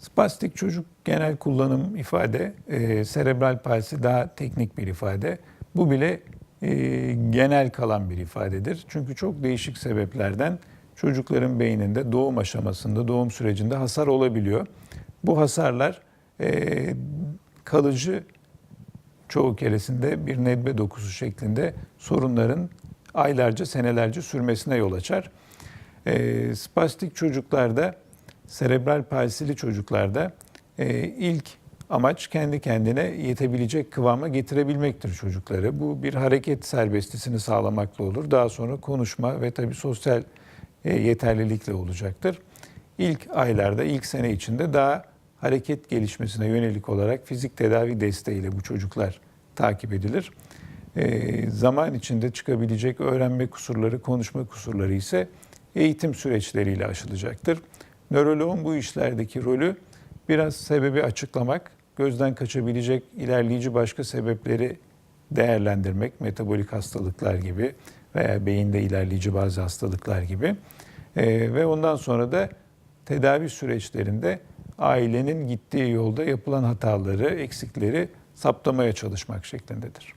Spastik çocuk genel kullanım ifade, e, serebral palsi daha teknik bir ifade. Bu bile e, genel kalan bir ifadedir. Çünkü çok değişik sebeplerden çocukların beyninde doğum aşamasında, doğum sürecinde hasar olabiliyor. Bu hasarlar e, kalıcı çoğu keresinde bir nedbe dokusu şeklinde sorunların aylarca, senelerce sürmesine yol açar. E, spastik çocuklarda, serebral palsili çocuklarda e, ilk amaç kendi kendine yetebilecek kıvama getirebilmektir çocukları. Bu bir hareket serbestisini sağlamakla olur. Daha sonra konuşma ve tabii sosyal e, yeterlilikle olacaktır. İlk aylarda, ilk sene içinde daha hareket gelişmesine yönelik olarak fizik tedavi desteğiyle bu çocuklar takip edilir. E, zaman içinde çıkabilecek öğrenme kusurları, konuşma kusurları ise eğitim süreçleriyle aşılacaktır. Nöroloğun bu işlerdeki rolü biraz sebebi açıklamak, gözden kaçabilecek ilerleyici başka sebepleri değerlendirmek, metabolik hastalıklar gibi veya beyinde ilerleyici bazı hastalıklar gibi. Ee, ve ondan sonra da tedavi süreçlerinde ailenin gittiği yolda yapılan hataları, eksikleri saptamaya çalışmak şeklindedir.